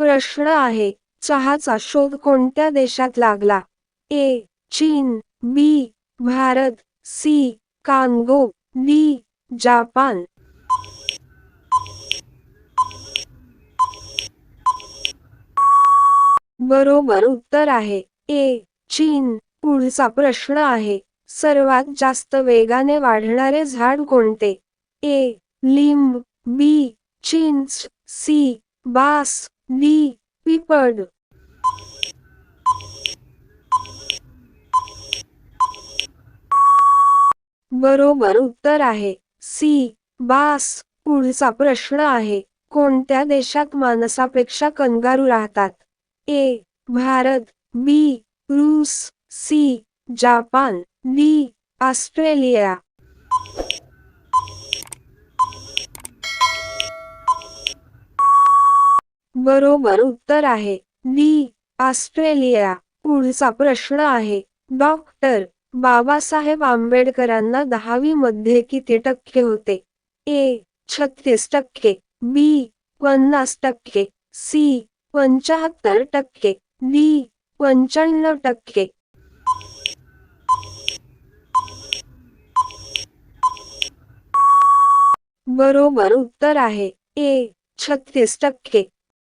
प्रश्न आहे चहाचा शोध कोणत्या देशात लागला? ए चीन B Bharat C Congo D Japan. बरोबर उत्तर आहे. ए चीन. पुढचा प्रश्न आहे सर्वात जास्त वेगाने वाढणारे झाड कोणते? ए लिंब बी चिंच सी बास डी पिपड. बरोबर उत्तर आहे. सी बास पुढचा प्रश्न आहे. कोणत्या देशात माणसापेक्षा कंगारू राहतात? ए भारत बी रूस सी जापान डी ऑस्ट्रेलिया. बरोबर उत्तर आहे. D Australia. पुढचा प्रश्न आहे. डॉक्टर बाबासाहेब आंबेडकरांना दहावी मध्ये किती टक्के होते? ए छत्तीस टक्के. बी पन्नास टक्के. सी पंचाहत्तर टक्के. डी पंच्याण्णव टक्के. बरोबर उत्तर आहे. ए छत्तीस टक्के.